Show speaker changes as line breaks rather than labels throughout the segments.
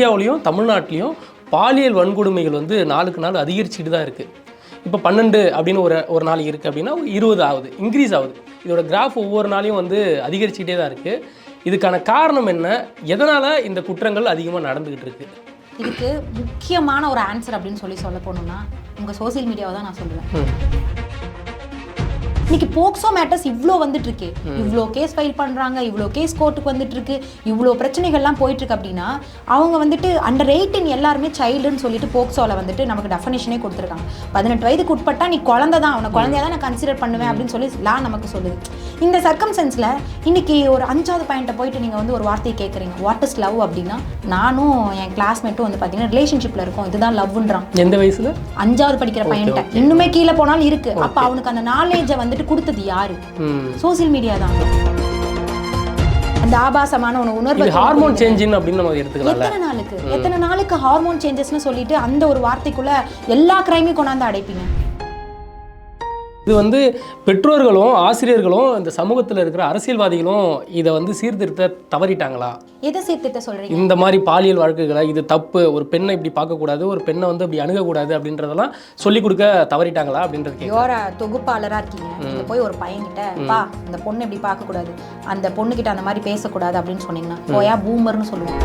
இந்தியாவிலையும் தமிழ்நாட்டிலையும் பாலியல் வன்கொடுமைகள் வந்து நாளுக்கு நாள் அதிகரிச்சுட்டு தான் இருக்குது இப்போ பன்னெண்டு அப்படின்னு ஒரு ஒரு நாள் இருக்குது அப்படின்னா இருபது ஆகுது இன்க்ரீஸ் ஆகுது. இதோட கிராஃப் ஒவ்வொரு நாளையும் வந்து அதிகரிச்சுட்டே தான் இருக்குது இதுக்கான காரணம் என்ன? எதனால் இந்த குற்றங்கள் அதிகமாக நடந்துக்கிட்டு இருக்கு?
இதுக்கு முக்கியமான ஒரு ஆன்சர் அப்படின்னு சொல்லி சொல்ல போனோம்னா உங்கள் சோஷியல் மீடியாவை தான் நான் சொல்லுவேன். இன்னைக்கு போக்சோ மேட்டர்ஸ் இவ்வளோ வந்துட்டு இருக்கு இவ்வளோ கேஸ் ஃபைல் பண்றாங்க இவ்வளோ கேஸ் கோர்ட்டுக்கு வந்துட்டு இருக்கு இவ்வளோ பிரச்சனைகள்லாம் போயிட்டு இருக்கு அப்படின்னா அவங்க வந்துட்டு அண்டர் எயிட்டின் எல்லாருமே சைல்டுன்னு சொல்லிட்டு போக்சோல வந்துட்டு நமக்கு டெஃபனேஷனே கொடுத்துருக்காங்க. பதினெட்டு வயதுக்கு உட்பட்டா நீ குழந்தை தான் அவனை குழந்தையா தான் நான் கன்சிடர் பண்ணுவேன் அப்படின்னு சொல்லி லா நமக்கு சொல்லுது. இந்த சர்க்கம்சென்ஸில் இன்னைக்கு ஒரு அஞ்சாவது பாயிண்ட்டை போயிட்டு நீங்கள் வந்து ஒரு வார்த்தையை கேட்குறீங்க வாட் இஸ் லவ் அப்படின்னா நானும் என் கிளாஸ்மேட்டும் வந்து பார்த்தீங்கன்னா ரிலேஷன்ஷிப்பில் இருக்கோம். இதுதான் லவ்ன்றான்
எந்த வயசில்?
அஞ்சாவது படிக்கிற பையன்ட்ட. இன்னுமே கீழே போனாலும் இருக்கு. அப்ப அவனுக்கு அந்த நாலேஜை வந்துட்டு கொடுத்தது யாரு? சோசியல் மீடியா தான். அந்த ஆபாசமான ஒரு உணர்வு
ஹார்மோன் சேஞ்சின் அப்படின்னு நம்ம எடுத்துக்கலாம்ல?
எத்தனை நாளுக்கு? எத்தனை நாளுக்கு ஹார்மோன் சேஞ்சஸ்னு சொல்லிட்டு அந்த ஒரு வார்த்தைக்குள்ள எல்லா கிரைமையும் கொண்டாந்து அடைப்பீங்க?
இது வந்து பெற்றோர்களும் ஆசிரியர்களும் இந்த சமூகத்தில் இருக்கிற அரசியல்வாதிகளும் இதை வந்து சீர்திருத்த தவறிட்டாங்களா?
எதை சேர்த்துட்ட சொல்றீங்க?
இந்த மாதிரி பாலியல் வழக்குகளை இது தப்பு ஒரு பெண்ணை இப்படி பார்க்கக்கூடாது ஒரு பெண்ணை வந்து அப்படி அணுகக்கூடாது அப்படின்றதெல்லாம் சொல்லிக் கொடுக்க தவறிட்டாங்களா அப்படின்றது.
யோர தொகுப்பாளரா இருக்கீங்க. போய் ஒரு பையன்கிட்ட பா இந்த பொண்ணு இப்படி பார்க்க கூடாது அந்த பொண்ணுகிட்ட அந்த மாதிரி பேசக்கூடாது அப்படின்னு சொன்னீங்கன்னா போயா பூமர்னு சொல்லுவோம்.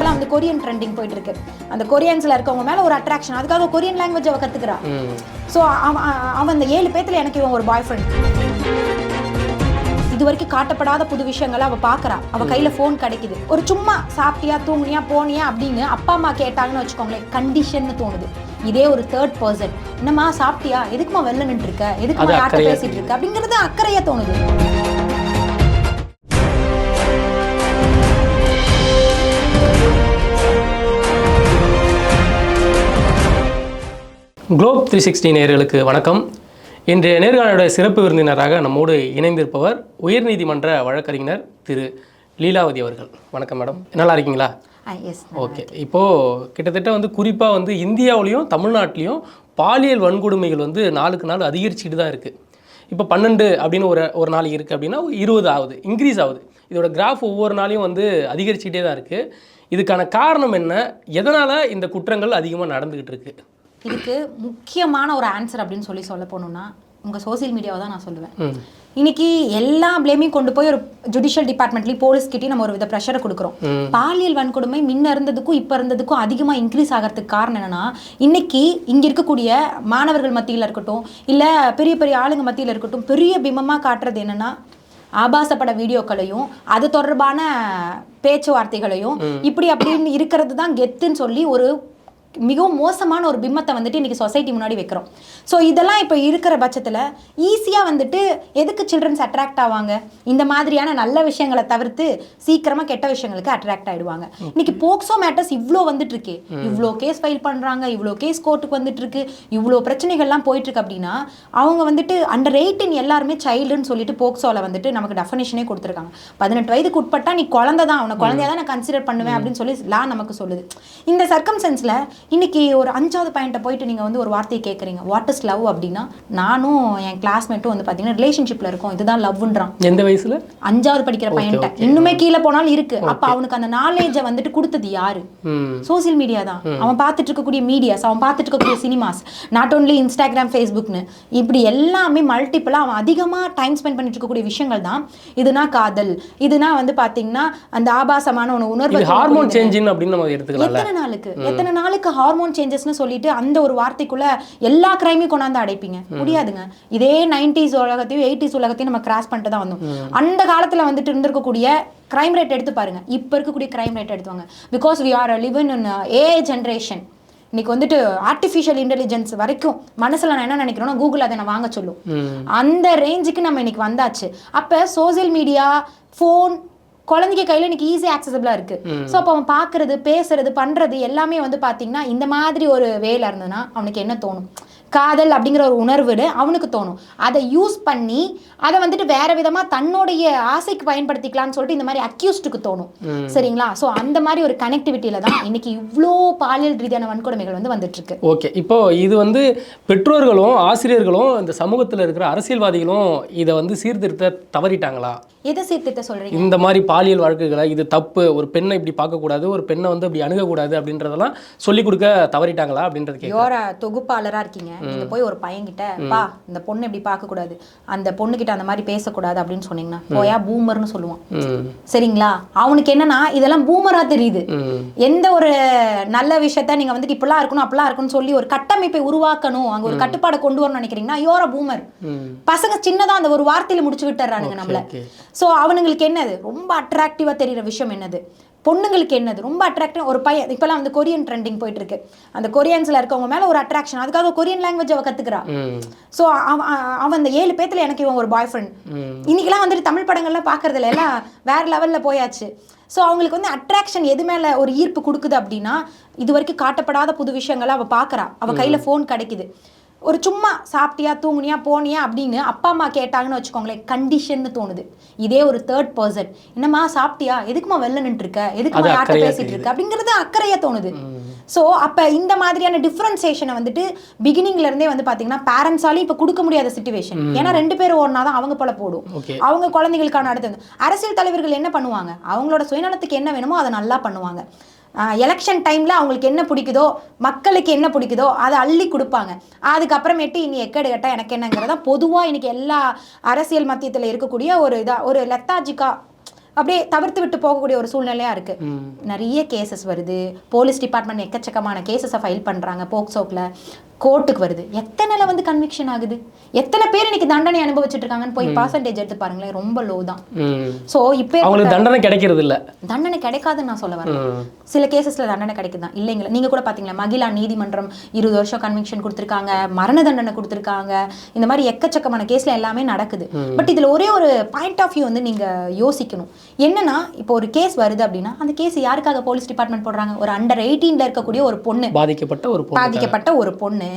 இப்பெல்லாம் வந்து கொரியன் ட்ரெண்டிங் போயிட்டு இருக்கு அந்த கொரியன்ஸ்ல இருக்கவங்க மேல ஒரு அட்ராக்ஷன் அதுக்காக கொரியன் லாங்குவேஜ் அவ கத்துக்கிறா.
ம்.
ஸோ அவன் அவன் அந்த ஏழு பேத்துல எனக்கு இவன் ஒரு பாய் ஃப்ரெண்ட் இது வரைக்கும் காட்டப்படாத புது விஷயங்களை அவ பார்க்கறா அவ கையில ஃபோன் கிடைக்குது. ஒரு சும்மா சாப்பிட்டியா தூங்குனியா போனியா அப்படின்னு அப்பா அம்மா கேட்டாங்கன்னு வச்சுக்கோங்களேன் கண்டிஷன்னு தோணுது. இதே ஒரு தேர்ட் பர்சன் என்னம்மா சாப்பிட்டியா? எதுக்குமா வெளில நின்று இருக்க? எதுக்குமா யார்கிட்ட பேசிட்டு இருக்க? அப்படிங்கிறது அக்கறையா தோணுது.
குளோப் த்ரீ சிக்ஸ்டி நேயர்களுக்கு வணக்கம். இன்றைய நேர்காணலுடைய சிறப்பு விருந்தினராக நம்மோடு இணைந்திருப்பவர் உயர்நீதிமன்ற வழக்கறிஞர் திரு லீலாவதி அவர்கள். வணக்கம் மேடம். நல்லா இருக்கீங்களா? ஓகே. இப்போது கிட்டத்தட்ட வந்து குறிப்பாக வந்து இந்தியாவிலையும் தமிழ்நாட்டிலையும் பாலியல் வன்கொடுமைகள் வந்து நாளுக்கு நாள் அதிகரிச்சுட்டு தான் இருக்குது இப்போ பன்னெண்டு அப்படின்னு ஒரு ஒரு நாள் இருக்குது அப்படின்னா இருபது ஆகுது இன்க்ரீஸ் ஆகுது. இதோட கிராஃப் ஒவ்வொரு நாளையும் வந்து அதிகரிச்சுட்டே தான் இருக்குது இதுக்கான காரணம் என்ன? எதனால் இந்த குற்றங்கள் அதிகமாக நடந்துக்கிட்டு இருக்கு?
இதுக்கு முக்கியமான ஒரு ஆன்சர் அப்படின்னு சொல்லி சொல்ல போனோம்னா உங்க சோஷியல் மீடியாவை தான் நான் சொல்லுவேன். இன்னைக்கு எல்லா பிளேமையும் கொண்டு போய் ஒரு ஜுடிஷியல் டிபார்ட்மெண்ட்லயும் போலீஸ் கிட்டயும் நம்ம ஒரு வித ப்ரெஷரை கொடுக்குறோம். பாலியல் வன்கொடுமை முன்ன இருந்ததுக்கும் இப்ப இருந்ததுக்கும் அதிகமா இன்க்ரீஸ் ஆகிறதுக்கு காரணம் என்னன்னா இன்னைக்கு இங்க இருக்கக்கூடிய மாணவர்கள் மத்தியில இருக்கட்டும் இல்ல பெரிய பெரிய ஆளுங்க மத்தியில இருக்கட்டும் பெரிய பிம்பமா காட்டுறது என்னன்னா ஆபாசப்பட வீடியோக்களையும் அது தொடர்பான பேச்சுவார்த்தைகளையும் இப்படி அப்படின்னு இருக்கிறது தான் கெத்துன்னு சொல்லி ஒரு மிகவும் மோசமான ஒரு பிம்பத்தை வந்துட்டு இன்னைக்கு சொசைட்டி முன்னாடி வைக்கிறோம். ஸோ இதெல்லாம் இப்போ இருக்கிற பட்சத்தில் ஈஸியாக வந்துட்டு எதுக்கு சில்ட்ரன்ஸ் அட்ராக்ட் ஆவாங்க? இந்த மாதிரியான நல்ல விஷயங்களை தவிர்த்து சீக்கிரமாக கெட்ட விஷயங்களுக்கு அட்ராக்ட் ஆயிடுவாங்க. இன்னைக்கு போக்சோ மேட்டர்ஸ் இவ்வளோ வந்துட்டு இருக்கு இவ்வளோ கேஸ் ஃபைல் பண்ணுறாங்க இவ்வளோ கேஸ் கோர்ட்டுக்கு வந்துட்டு இருக்கு இவ்வளோ பிரச்சனைகள்லாம் போயிட்டு இருக்கு அப்படின்னா அவங்க வந்துட்டு அண்டர் எயிட்டின் எல்லாருமே சைல்டுன்னு சொல்லிட்டு போக்சோல வந்துட்டு நமக்கு டெஃபனேஷனே கொடுத்துருக்காங்க. பதினெட்டு வயதுக்கு உட்பட்டா நீ குழந்தை தான் அவனை குழந்தையா தான் நான் கன்சிடர் பண்ணுவேன் அப்படின்னு சொல்லி லா நமக்கு சொல்லுது. இந்த சர்க்கம்சென்ஸில் இன்னைக்கு ஒரு அஞ்சாவது பாயிண்ட்டை போயிட்டு நீங்கள் வந்து ஒரு வார்த்தையை கேட்குறீங்க வாட் இஸ் லவ் அப்படின்னா நானும் என் கிளாஸ்மேட்டும் வந்து பார்த்தீங்கன்னா ரிலேஷன்ஷிப்பில் இருக்கோம். இதுதான் லவ்ன்றான்
எந்த வயசில்?
அஞ்சாவது படிக்கிற பையன்ட்ட. இன்னுமே கீழே போனாலும் இருக்கு. அப்ப அவனுக்கு அந்த நாலேஜை வந்துட்டு கொடுத்தது யாரு?
ம்.
சோஷியல் மீடியா தான். அவன் பார்த்துட்டு இருக்கக்கூடிய மீடியாஸ் அவன் பார்த்துட்டு இருக்கக்கூடிய சினிமாஸ் நாட் ஓன்லி இன்ஸ்டாகிராம் ஃபேஸ்புக்னு இப்படி எல்லாமே மல்டிபிளாக அவன் அதிகமாக டைம் ஸ்பெண்ட் பண்ணிட்டு இருக்கக்கூடிய விஷயங்கள் தான். இதுனா காதல். இதுனா வந்து பார்த்தீங்கன்னா அந்த ஆபாசமான உணர்வு
ஹார்மோன் சேஞ்சின் அப்படின்னு நம்ம எடுத்துக்கலாம்ல.
எத்தனை நாளுக்கு? எத்தனை நாளுக்கு ஹார்மோன் சேஞ்சஸ்னு சொல்லிட்டு அந்த ஒரு வார்த்தைக்குள்ள எல்லா கிரைமையும் கொண்டாந்து அடைப்பீங்க. முடியாதுங்க. இதே நைன்டிஸ் உலகத்தையும் எயிட்டிஸ் உலகத்தையும் நம்ம கிராஸ் பண்ணிட்டு தான் வந்தோம். அந்த காலத்துல வந்துட்டு இருந்திருக்கக்கூடிய கிரைம் ரேட் எடுத்து பாருங்க. இப்போ இருக்கக்கூடிய crime rate எடுத்துவாங்க because we are living in a generation இன்னைக்கு வந்துட்டு ஆர்டிஃபிஷியல் இன்டெலிஜென்ஸ் வரைக்கும் மனசுல நான் என்ன நினைக்கிறேன்னா கூகுள் அதை நான் வாங்க சொல்லும். அந்த ரேஞ்சுக்கு நம்ம இன்னைக்கு வந்தாச்சு. அப்ப சோஷியல் மீடியா ஃபோன் குழந்தைங்க கையில இன்னைக்கு ஈஸி ஆக்சசபிளா இருக்கு. ஸோ அப்போ அவன் பார்க்கறது பேசுறது பண்றது எல்லாமே வந்து பாத்தீங்கன்னா இந்த மாதிரி ஒரு வேலை இருந்ததுன்னா அவனுக்கு என்ன தோணும்? காதல் அப்படிங்கிற ஒரு உணர்வு அவனுக்கு தோணும். அதை யூஸ் பண்ணி அதை வந்துட்டு வேற விதமா தன்னுடைய ஆசைக்கு பயன்படுத்திக்கலாம்னு சொல்லிட்டு இந்த மாதிரி அக்யூஸ்டுக்கு தோணும். சரிங்களா? ஸோ அந்த மாதிரி ஒரு கனெக்டிவிட்டியில தான் இன்னைக்கு இவ்வளோ பாலியல் ரீதியான வன்கொடுமைகள் வந்து வந்துட்டு இருக்கு
ஓகே இப்போ இது வந்து பெற்றோர்களும் ஆசிரியர்களும் இந்த சமூகத்தில் இருக்கிற அரசியல்வாதிகளும் இதை வந்து சீர்திருத்த தவறிட்டாங்களா?
எதை சீர்திருத்த சொல்றீங்க?
இந்த மாதிரி பாலியல் வழக்குகளை இது தப்பு ஒரு பெண்ணை இப்படி பார்க்கக்கூடாது ஒரு பெண்ணை வந்து அப்படி அணுகக்கூடாது அப்படின்றதெல்லாம் சொல்லிக் கொடுக்க தவறிட்டாங்களா அப்படின்றது
யோர தொகுப்பாளரா இருக்கீங்க. நீங்க போய் ஒரு பையன்கிட்ட பா இந்த பொண்ணு இப்படி பார்க்க கூடாது அந்த பொண்ணுகிட்ட அந்த மாதிரி பேசக்கூடாது அப்படின்னு சொன்னீங்கன்னா போயா பூமர்னு சொல்லுவான். சரிங்களா? அவனுக்கு என்னன்னா இதெல்லாம் பூமரா தெரியுது. எந்த ஒரு நல்ல விஷயத்த நீங்க வந்துட்டு இப்படிலாம் இருக்கணும் அப்படிலாம் இருக்கணும்னு சொல்லி ஒரு கட்டமைப்பை உருவாக்கணும். அங்க ஒரு கட்டுப்பாடை கொண்டு வரணும்னு நினைக்கிறீங்கன்னா யோர பூமர். பசங்க சின்னதா அந்த ஒரு வார்த்தையில முடிச்சு விட்டுறானுங்க நம்மள. சோ அவனுங்களுக்கு என்னது? ரொம்ப அட்ராக்டிவா தெரியுற விஷயம் என்னது? பொண்ணுங்களுக்கு என்னது? ரொம்ப அட்ராக்டிவ் ஒரு பையன் இப்பெல்லாம் வந்து கொரியன் ட்ரெண்டிங் போயிட்டு இருக்கு அந்த கொரியன்ஸ்ல இருக்கவங்க மேல ஒரு அட்ராக்ஷன் அதுக்காக கொரியன் லாங்குவேஜ் அவ கத்துக்கிறா.
ம்.
ஸோ அவன் அந்த ஏழு பேத்துல எனக்கு இவன் ஒரு பாய் ஃப்ரெண்ட் இன்னைக்கெல்லாம் வந்துட்டு தமிழ் படங்கள்லாம் பார்க்கறதுல எல்லாம் வேற லெவல்ல போயாச்சு. ஸோ அவங்களுக்கு வந்து அட்ராக்ஷன் எது மேல ஒரு ஈர்ப்பு கொடுக்குது அப்படின்னா இது வரைக்கும் காட்டப்படாத புது விஷயங்களை அவ பார்க்கறா அவ கையில ஃபோன் கிடைக்குது. ஒரு சும்மா சாப்பிட்டியா தூங்குனியா போனியா அப்படின்னு அப்பா அம்மா கேட்டாங்கன்னு வச்சுக்கோங்களேன் கண்டிஷன்னு தோணுது. இதே ஒரு தேர்ட் பர்சன் என்னம்மா சாப்பிட்டியா? எதுக்குமா வெளில நின்று இருக்க எதுக்குமா யார்கிட்ட பேசிட்டு இருக்க? அப்படிங்கிறது அக்கறையா தோணுது. ஸோ அப்போ இந்த மாதிரியான டிஃப்ரென்சேஷனை வந்துட்டு பிகினிங்ல இருந்தே வந்து பார்த்தீங்கன்னா பேரண்ட்ஸாலையும் இப்போ கொடுக்க முடியாத சுச்சுவேஷன் ஏன்னா ரெண்டு பேரும் ஓடினா தான் அவங்க போல போடும். அவங்க குழந்தைகளுக்கான அடுத்தது அரசியல் தலைவர்கள் என்ன பண்ணுவாங்க? அவங்களோட சுயநலத்துக்கு என்ன வேணுமோ அதை நல்லா பண்ணுவாங்க. எலெக்ஷன் டைம்ல அவங்களுக்கு என்ன பிடிக்குதோ மக்களுக்கு என்ன பிடிக்குதோ அதை அள்ளி கொடுப்பாங்க. அதுக்கப்புறமேட்டு இனி எக்கடு கட்டா எனக்கு என்னங்கிறதா பொதுவா இன்னைக்கு எல்லா அரசியல் மத்தியத்துல இருக்கக்கூடிய ஒரு இதா ஒரு லெத்தாஜிக்கா அப்படியே தவிர்த்து விட்டு போகக்கூடிய ஒரு சூழ்நிலையா இருக்கு.
ம்.
நிறைய கேசஸ் வருது. போலீஸ் டிபார்ட்மெண்ட் எக்கச்சக்கமான கேசஸை ஃபைல் பண்றாங்க போக்சோக்கில் கோர்ட்டுக்கு வருது. எத்தனைல வந்து கன்விக்ஷன் ஆகுது? எத்தனை பேர் இன்னைக்கு தண்டனை அனுபவிச்சுட்டு இருக்காங்கன்னு போய் பர்சன்டேஜ் எடுத்து பாருங்களேன் ரொம்ப லோ தான். ஸோ இப்போ
அவங்களுக்கு தண்டனை கிடைக்கிறது இல்ல
தண்டனை கிடைக்காதுன்னு நான் சொல்ல வரேன் சில கேசஸ்ல தண்டனை கிடைக்குதான் இல்லைங்களா? நீங்க கூட பாத்தீங்களா? மகிழா நீதிமன்றம் இருபது வருஷம் கன்விக்ஷன் கொடுத்துருக்காங்க மரண தண்டனை கொடுத்துருக்காங்க. இந்த மாதிரி எக்கச்சக்கமான கேஸ்ல எல்லாமே நடக்குது. பட் இதுல ஒரே ஒரு பாயிண்ட் ஆஃப் வியூ வந்து நீங்க யோசிக்கணும். என்னன்னா இப்போ ஒரு கேஸ் வருது அப்படின்னா அந்த கேஸ் யாருக்காக போலீஸ் டிபார்ட்மெண்ட் போடுறாங்க? ஒரு அண்டர் எயிட்டீன்ல இருக்கக்கூடிய ஒரு பொண்ணு.
பாதிக்கப்பட்ட ஒரு பொண்ணு.
பாதிக்கப்பட்ட ஒரு பொண்ணு.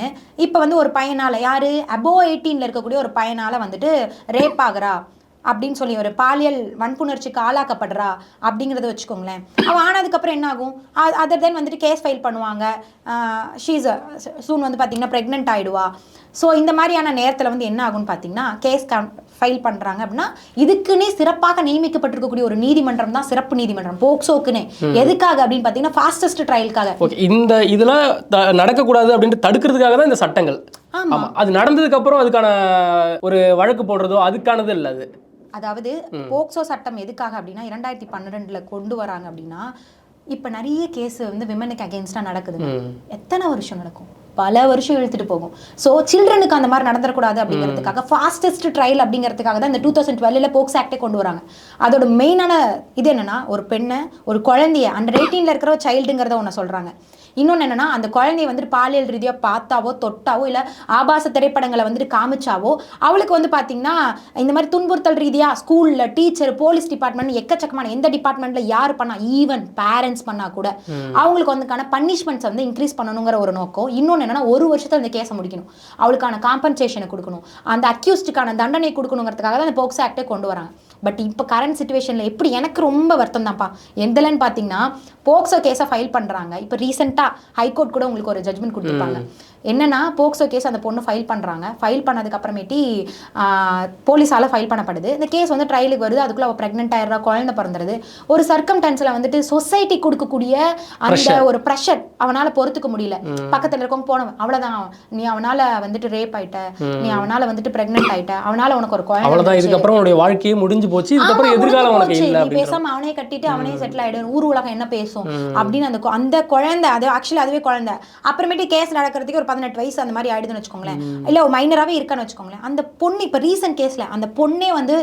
இப்போ வந்து ஒரு பையனால் யாரு? அபோ எயிட்டீன்ல இருக்கக்கூடிய ஒரு பையனால் வந்துட்டு ரேப் ஆகுறா? அப்படின்னு சொல்லி ஒரு பாலியல் வன்புணர்ச்சிக்கு ஆளாக்கப்படுறா? அப்படிங்கிறத வச்சுக்கோங்களேன். அவன் ஆனதுக்கப்புறம் என்ன ஆகும்? அதர் தென் வந்துட்டு கேஸ் ஃபைல் பண்ணுவாங்க. ஷீஸ் சூன் வந்து பார்த்தீங்கன்னா ப்ரெக்னென்ட் ஆயிடுவா. ஸோ இந்த மாதிரியான நேரத்தில் வந்து என்ன ஆகும்னு பார்த்தீங்கன்னா கேஸ் ஃபைல் பண்ணுறாங்க அப்படின்னா இதுக்குன்னே சிறப்பாக நியமிக்கப்பட்டிருக்கக்கூடிய ஒரு நீதிமன்றம் தான் சிறப்பு நீதிமன்றம் போக்சோக்குன்னே. எதுக்காக அப்படின்னு பார்த்தீங்கன்னா ஃபாஸ்டஸ்ட் ட்ரையலுக்காக
இந்த இதெல்லாம் த- நடக்கக்கூடாது அப்படின்ட்டு தடுக்கிறதுக்காக தான் இந்த சட்டங்கள்.
ஆமா.
ஆமா அது நடந்ததுக்கு அப்புறம் அதுக்கான ஒரு வழக்கு போடுறதோ அதுக்கானது இல்ல அது.
அதாவது போக்சோ சட்டம் எதுக்காக அப்படின்னா இரண்டாயிரத்தி பன்னிரெண்டுல கொண்டு வராங்க அப்படின்னா இப்ப நிறைய கேஸ் வந்து விமனுக்கு அகேன்ஸ்டா நடக்குது எத்தனை வருஷம் நடக்கும்? பல வருஷம் இழுத்துட்டு போகும். ஸோ சில்ட்ரனுக்கு அந்த மாதிரி நடந்துடக்கூடாது அப்படிங்கிறதுக்காக ஃபாஸ்டஸ்ட் ட்ரையல் அப்படிங்கிறதுக்காக தான் இந்த டூ தௌசண்ட் டுவெல்ல போக்ஸ் ஆக்டே கொண்டு வராங்க. அதோட மெயினான இது என்னன்னா ஒரு பெண்ணை ஒரு குழந்தைய அண்டர் எயிட்டீன்ல இருக்கிற சைல்டுங்கிறத ஒன்று சொல்றாங்க. இன்னொன்று என்னன்னா அந்த குழந்தைய வந்துட்டு பாலியல் ரீதியாக பார்த்தாவோ தொட்டாவோ இல்லை ஆபாச திரைப்படங்களை வந்துட்டு காமிச்சாவோ அவளுக்கு வந்து பார்த்தீங்கன்னா இந்த மாதிரி துன்புறுத்தல் ரீதியாக ஸ்கூலில் டீச்சர் போலீஸ் டிபார்ட்மெண்ட் எக்கச்சக்கமான எந்த டிபார்ட்மெண்ட்டில் யார் பண்ணா ஈவன் பேரண்ட்ஸ் பண்ணா கூட அவங்களுக்கு வந்துக்கான பனிஷ்மெண்ட்ஸ் வந்து இன்க்ரீஸ் பண்ணணுங்கிற ஒரு நோக்கம். இன்னொன்று என்னன்னா ஒரு வருஷத்துல இந்த கேஸை முடிக்கணும். அவளுக்கான காம்பன்சேஷனை கொடுக்கணும். அந்த அக்யூஸ்டுக்கான தண்டனை கொடுக்கணுங்கிறதுக்காக தான் அந்த போக்ஸ் ஆக்டே கொண்டு வராங்க. பட் இப்போ கரண்ட் சுச்சுவேஷனில் எப்படி எனக்கு ரொம்ப வருத்தம் தான்ப்பா எந்தலன்னு பார்த்தீங்கன்னா போக்சோ கேஸை ஃபைல் பண்ணுறாங்க இப்போ ரீசெண்டாக ஹைகோர்ட் கூட உங்களுக்கு ஒரு ஜட்மெண்ட் கொடுத்துருப்பாங்க. என்னன்னா போக்சோ கேஸ் அந்த பொண்ணு ஃபைல் பண்ணுறாங்க ஃபைல் பண்ணதுக்கு அப்புறமேட்டி போலீஸால் ஃபைல் பண்ணப்படுது. இந்த கேஸ் வந்து ட்ரையலுக்கு வருது. அதுக்குள்ள அவள் ப்ரெக்னென்ட் ஆயிடுறா குழந்தை பிறந்துருது. ஒரு சர்க்கம்டன்ஸில் வந்துட்டு சொசைட்டி கொடுக்கக்கூடிய அந்த ஒரு ப்ரெஷர் அவனால பொறுத்துக்க முடியல. பக்கத்துல இருக்கவங்க போனவன் அவ்வளவுதான். நீ அவனால வந்துட்டு ரேப் ஆயிட்ட. நீ அவனால வந்துட்டு பிரெக்னென்ட் ஆயிட்ட. அவனால உனக்கு ஒரு குழந்தை
அவ்வளவுதான். இதுக்கப்புறம் உன்னுடைய வாழ்க்கையே முடிஞ்சு போச்சு. இதுக்கப்புறம் எதிர்காலம் உனக்கு. இல்லை
பேசாம அவனே கட்டிட்டு அவனே செட்டில் ஆயிடு. ஊர் உலகம் என்ன பேசும்? அப்படின்னு அந்த அந்த குழந்தை அது ஆக்சுவலி அதுவே குழந்தை. அப்புறமேட்டு கேஸ் நடக்கிறதுக்கு ஒரு பதினெட்டு வயசு அந்த மாதிரி ஆயிடுதுன்னு வச்சுக்கோங்களேன். இல்ல ஒரு மைனராவே இருக்கான்னு வச்சுக்கோங்களேன். அந்த பொண்ணு இப்ப ரீசன்ட் கேஸ்ல அந்த பொண்ணே வந்து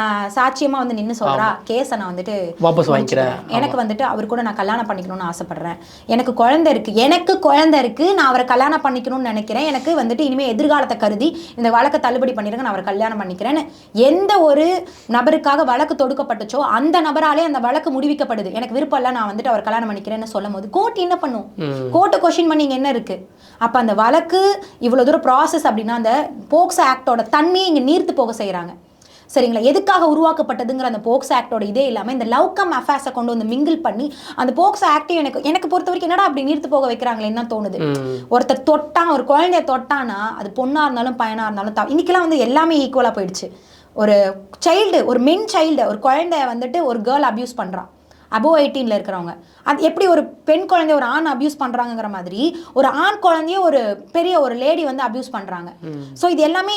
ஆஹ், சாட்சியமா வந்து நின்னு சொல்றா கேஸை நான் வந்துட்டு
வாபஸ் வாங்கிக்கிறேன்.
எனக்கு வந்துட்டு அவர் கூட நான் கல்யாணம் பண்ணிக்கணும்னு ஆசைப்படுறேன். எனக்கு குழந்தை இருக்கு. எனக்கு குழந்தை இருக்கு. நான் அவரை கல்யாணம் பண்ணிக்கணும்னு நினைக்கிறேன். எனக்கு வந்துட்டு இனிமே எதிர்காலத்தை கருதி இந்த வழக்கை தள்ளுபடி பண்ணிருங்க நான் அவரை கல்யாணம் பண்ணிக்கிறேன்னு எந்த ஒரு நபருக்காக வழக்கு தொடுக்கப்பட்டுச்சோ அந்த நபராலே அந்த வழக்கு முடிவிக்கப்படுது. எனக்கு விருப்பம் இல்லை நான் வந்துட்டு அவர் கல்யாணம் பண்ணிக்கிறேன்னு சொல்லும் போது கோர்ட் என்ன பண்ணும்? கோர்ட்டை கொஸ்டின் பண்ணி இங்க என்ன இருக்கு? அப்ப அந்த வழக்கு இவ்வளோ தூரம் ப்ராசஸ் அப்படின்னா அந்த போக்சோ ஆக்டோட தன்மையை இங்கே நீர்த்து போக செய்கிறாங்க சரிங்களா? எதுக்காக உருவாக்கப்பட்டதுங்கிற அந்த போக்ஸ் ஆக்டோட இதே இல்லாமல் இந்த லவ் கம் அஃபேர்ஸை கொண்டு வந்து மிங்கிள் பண்ணி அந்த போக்ஸ் ஆக்டையும் எனக்கு எனக்கு பொறுத்த வரைக்கும் என்னடா அப்படி நீர்த்து போக வைக்கிறாங்களேன்னு தான் தோணுது. ஒருத்தர் தொட்டான் ஒரு குழந்தைய தொட்டானா அது பொண்ணா இருந்தாலும் பையனா இருந்தாலும் தா இன்னைக்கெல்லாம் வந்து எல்லாமே ஈக்குவலாக போயிடுச்சு. ஒரு சைல்டு ஒரு மென் சைல்டு ஒரு குழந்தைய வந்துட்டு ஒரு கேர்ள் அப்யூஸ் பண்ணுறான் அபோவ் எயிட்டீனில் இருக்கிறவங்க. அது எப்படி ஒரு பெண் குழந்தைய ஒரு ஆண் அப்யூஸ் பண்ணுறாங்கங்கிற மாதிரி ஒரு ஆண் குழந்தைய ஒரு பெரிய ஒரு லேடி வந்து அப்யூஸ் பண்ணுறாங்க ஸோ இது எல்லாமே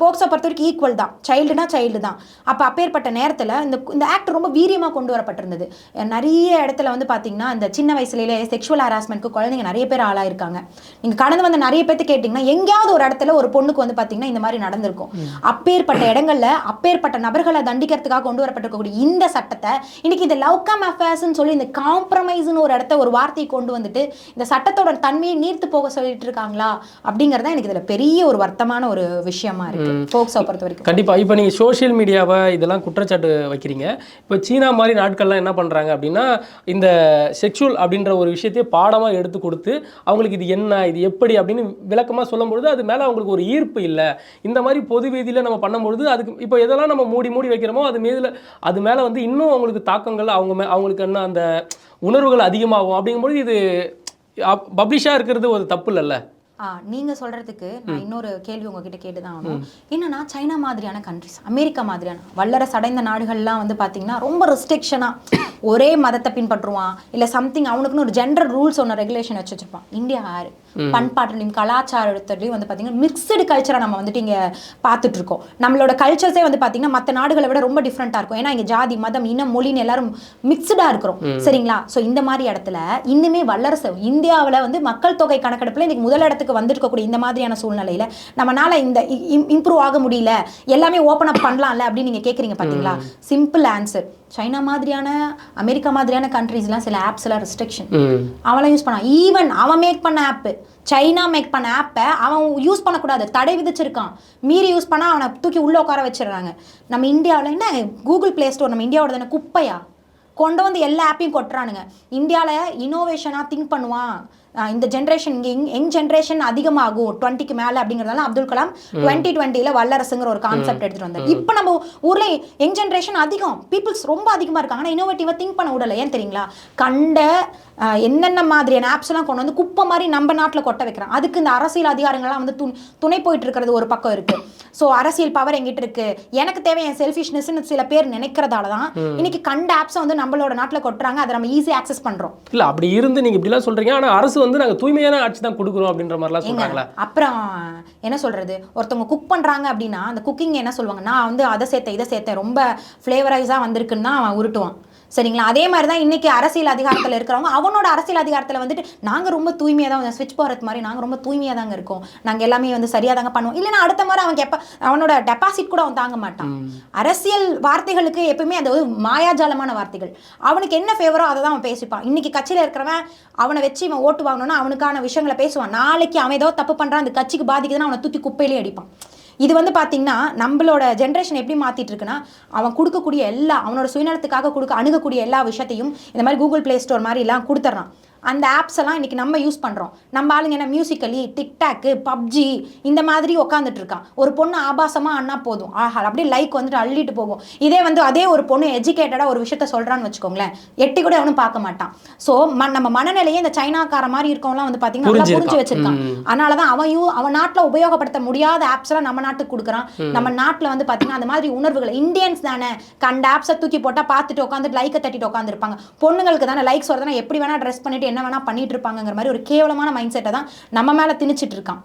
போக்சோ பொறுத்த வரைக்கும் ஈக்குவல் தான். சைல்டுனா சைல்டு தான். அப்போ அப்பேற்பட்ட நேரத்தில் இந்த இந்த ஆக்ட் ரொம்ப வீரியமாக கொண்டு வரப்பட்டிருந்தது. நிறைய இடத்துல வந்து பார்த்தீங்கன்னா இந்த சின்ன வயசுலேயே செக்ஷுவல் ஹராஸ்மெண்ட்க்கு குழந்தைங்க நிறைய பேர் ஆளாயிருக்காங்க. நீங்கள் கடந்து வந்த நிறைய பேர்த்து கேட்டிங்கன்னா எங்கேயாவது ஒரு இடத்துல ஒரு பொண்ணுக்கு வந்து பார்த்தீங்கன்னா இந்த மாதிரி நடந்திருக்கும். அப்பேற்பட்ட இடங்கள்ல அப்பேற்பட்ட நபர்களை தண்டிக்கிறதுக்காக கொண்டு வரப்பட்டிருக்கக்கூடிய இந்த சட்டத்தை இன்னைக்கு இந்த லவ் கம் அஃபேர்ஸ்னு சொல்லி இந்த காம்ப்ரமைஸ்னு ஒரு இடத்த ஒரு வார்த்தையை கொண்டு வந்துட்டு இந்த சட்டத்தோட தன்மையை நீர்த்து போக சொல்லிட்டு இருக்காங்களா? அப்படிங்கறது எனக்கு இதுல பெரிய ஒரு வருத்தமான ஒரு விஷயமா இருக்கு. போக்சோ பொறுத்த வரைக்கும்.
கண்டிப்பா. இப்போ நீங்கள் சோஷியல் மீடியாவை இதெல்லாம் குற்றச்சாட்டு வைக்கிறீங்க. இப்போ சீனா மாதிரி நாட்கள்லாம் என்ன பண்ணுறாங்க அப்படின்னா இந்த செக்ஷுவல் அப்படின்ற ஒரு விஷயத்தையே பாடமாக எடுத்து கொடுத்து அவங்களுக்கு இது என்ன இது எப்படி அப்படின்னு விளக்கமாக சொல்லும்பொழுது அது மேலே அவங்களுக்கு ஒரு ஈர்ப்பு இல்லை. இந்த மாதிரி பொது வீதியில் நம்ம பண்ணும்பொழுது அதுக்கு இப்போ எதெல்லாம் நம்ம மூடி மூடி வைக்கிறோமோ அது மீதில் அது மேலே வந்து இன்னும் அவங்களுக்கு தாக்கங்கள் அவங்க மே அவங்களுக்கு என்ன அந்த உணர்வுகள் அதிகமாகும் அப்படிங்கும்பொழுது இது பப்ளிஷாக இருக்கிறது ஒரு தப்பு இல்லைல்ல
ஆ நீங்க சொல்றதுக்கு நான் இன்னொரு கேள்வி உங்ககிட்ட கேட்டுதான் ஆகணும். என்னன்னா சைனா மாதிரியான கண்ட்ரிஸ் அமெரிக்கா மாதிரியான வல்லரசு அடைந்த நாடுகள்லாம் வந்து பாத்தீங்கன்னா ரொம்ப ரெஸ்ட்ரிக்ஷனா ஒரே மதத்தை பின்பற்றுவான் இல்ல சம்திங் அவனுக்குன்னு ஒரு ஜென்ரல் ரூல்ஸ் ஒன்று ரெகுலேஷன் வச்சு வச்சிருப்பான். இந்தியா யாரு பண்பாட்டுலையும் கலாச்சாரத்துலையும் வந்து பாத்தீங்கன்னா மிக்சடு கல்ச்சரா நம்ம வந்துட்டு இங்க பார்த்துட்டு இருக்கோம் நம்மளோட கல்ச்சர்ஸே வந்து பாத்தீங்கன்னா மற்ற நாடுகளை விட ரொம்ப டிஃப்ரெண்டா இருக்கும். ஏன்னா இங்க ஜாதி மதம் இனம் மொழின்னு எல்லாரும் மிக்சடா இருக்கிறோம். சரிங்களா? சோ இந்த மாதிரி இடத்துல இன்னுமே வல்லரசு இந்தியாவுல வந்து மக்கள் தொகை கணக்கெடுப்புல இன்னைக்கு முதல் இடத்துக்கு வந்திருக்கக்கூடிய இந்த மாதிரியான சூழ்நிலையில நம்மனால இந்த இம்ப்ரூவ் ஆக முடியல எல்லாமே ஓப்பன் அப் பண்ணலாம்ல அப்படின்னு நீங்க கேக்குறீங்க பாத்தீங்களா? சிம்பிள் ஆன்சர் சைனா மாதிரியான அமெரிக்கா மாதிரியான கண்ட்ரீஸ்லாம் சில ஆப்ஸ் எல்லாம் ரெஸ்ட்ரிக்ஷன்
ம்.
அவன்லாம் யூஸ் பண்ணான். ஈவன் அவன் மேக் பண்ண ஆப்பு சைனா மேக் பண்ண ஆப்பை அவன் யூஸ் பண்ணக்கூடாது. தடை விதிச்சிருக்கான். மீறி யூஸ் பண்ணா அவனை தூக்கி உள்ள உட்கார வச்சிடுறாங்க. நம்ம இந்தியாவில் என்ன கூகுள் ப்ளே ஸ்டோர் நம்ம இந்தியாவோட தானே குப்பையா? கொண்டு வந்து எல்லா ஆப்பையும் கொட்டுறானுங்க. இந்தியாவில் இனோவேஷனாக திங்க் பண்ணுவான். இந்த ஜென்ரேஷன் இங்கே யங் ஜென்ரேஷன் அதிகமாகும். டுவெண்ட்டிக்கு மேலே அப்படிங்கிறதால அப்துல் கலாம் டுவெண்ட்டி டுவெண்ட்டியில் வல்லரசுங்கிற ஒரு கான்செப்ட் எடுத்துட்டு வந்தார். இப்போ நம்ம ஊர்ல யங் ஜென்ரேஷன் அதிகம். பீப்புள்ஸ் ரொம்ப அதிகமாக இருக்காங்க. ஆனால் இன்னோவேட்டிவாக திங்க் பண்ண விடல. ஏன் தெரியுங்களா? கண்ட என்னென்ன மாதிரியான ஆப்ஸ் எல்லாம் கொண்டு வந்து குப்பை மாதிரி நம்ம நாட்டில் கொட்ட வைக்கிறான் அதுக்கு இந்த அரசியல் அதிகாரங்கள்லாம் வந்து துணை துணை போயிட்டு இருக்கிறது ஒரு பக்கம் இருக்கு. ஸோ அரசியல் பவர் எங்கிட்ட இருக்கு. எனக்கு தேவை என் செல்ஃபிஷ்னஸ்னு சில பேர் நினைக்கிறதால தான் இன்னைக்கு கண்ட ஆப்ஸை வந்து நம்மளோட நாட்டில் கொட்டுறாங்க. அதை நம்ம ஈஸி ஆக்சஸ் பண்றோம்.
இல்லை அப்படி இருந்து நீங்கள் இப்படிலாம் சொல்கிறீங்க ஆனால் அரசு வந்து நாங்கள் தூய்மையான ஆட்சி தான் கொடுக்குறோம் அப்படின்ற மாதிரிலாம் சொல்கிறாங்களா
அப்புறம் என்ன சொல்றது? ஒருத்தவங்க குக் பண்றாங்க அப்படின்னா அந்த குக்கிங் என்ன சொல்லுவாங்க நான் வந்து அதை சேர்த்தேன் இதை சேர்த்தேன் ரொம்ப ஃப்ளேவரைஸா வந்திருக்குன்னு தான் அவன் உருட்டுவான். சரிங்களா? அதே மாதிரி தான் இன்னைக்கு அரசியல் அதிகாரத்தில் இருக்கிறவங்க அவனோட அரசியல் அதிகாரத்தில் வந்துட்டு நாங்கள் ரொம்ப தூய்மையாக தான் ஸ்விட்ச் போகிறது மாதிரி நாங்கள் ரொம்ப தூய்மையாக தாங்க இருக்கோம். நாங்கள் எல்லாமே வந்து சரியாக தாங்க பண்ணுவோம். இல்லைன்னா அடுத்த முறை அவன் கெப்ப அவனோட டெபாசிட் கூட அவன் தாங்க மாட்டான். அரசியல் வார்த்தைகளுக்கு எப்பவுமே அது ஒரு மாயாஜாலமான வார்த்தைகள். அவனுக்கு என்ன ஃபேவரோ அதை தான் அவன் பேசிப்பான். இன்னைக்கு கட்சியில் இருக்கிறவன் அவனை வச்சு இவன் ஓட்டு வாங்கணும்னா அவனுக்கான விஷயங்களை பேசுவான். நாளைக்கு அவன் ஏதோ தப்பு பண்ணுறான் அந்த கட்சிக்கு பாதிக்குதுன்னா அவனை தூக்கி குப்பையிலே அடிப்பான். இது வந்து பார்த்தீங்கன்னா நம்மளோட ஜென்ரேஷன் எப்படி மாற்றிட்டு இருக்குன்னா அவன் கொடுக்கக்கூடிய எல்லா அவனோட சுயநலத்துக்காக கொடுக்க அணுகக்கூடிய எல்லா விஷயத்தையும் இந்த மாதிரி கூகுள் ப்ளே ஸ்டோர் மாதிரி எல்லாம் கொடுத்துட்றான் அந்த ஆப்ஸ் எல்லாம் இன்னைக்கு நம்ம யூஸ் பண்ணுறோம் நம்ம ஆளுங்க என்ன மியூசிக்கலி டிக்டாக்கு பப்ஜி இந்த மாதிரி உட்காந்துட்டு இருக்கான். ஒரு பொண்ணு ஆபாசமாக அண்ணா போதும். ஆஹா அப்படியே லைக் வந்துட்டு அள்ளிட்டு போகும். இதே வந்து அதே ஒரு பொண்ணு எஜுகேட்டடாக ஒரு விஷயத்த சொல்கிறான்னு வச்சுக்கோங்களேன். எட்டி கூட அவனும் பார்க்க மாட்டான். ஸோ நம்ம மனநிலையே இந்த சைனாக்கார மாதிரி இருக்கவங்களாம் வந்து பார்த்தீங்கன்னா நல்லா புரிஞ்சு. வச்சிருக்கான். அதனால தான் அவன் அவன் நாட்டில் உபயோகப்படுத்த முடியாத ஆப்ஸ் எல்லாம் நம்ம நாட்டுக்கு கொடுக்குறான். நம்ம நாட்டில் வந்து பார்த்தீங்கன்னா அந்த மாதிரி உணர்வுகள் இந்தியன்ஸ் தானே கண்ட ஆப்ஸை தூக்கி போட்டால் பார்த்துட்டு உட்காந்து லைக்கை தட்டிட்டு உட்காந்துருப்பாங்க பொண்ணுங்களுக்கு தானே லைக்ஸ் வருதுன்னா எப்படி வேணா ட்ரெஸ் பண்ணிட்டு என்ன வேணால் பண்ணிட்டு இருப்பாங்கங்கிற மாதிரி ஒரு கேவலமான மைண்ட் செட்டை தான் நம்ம மேலே திணிச்சிட்டு இருக்கான்.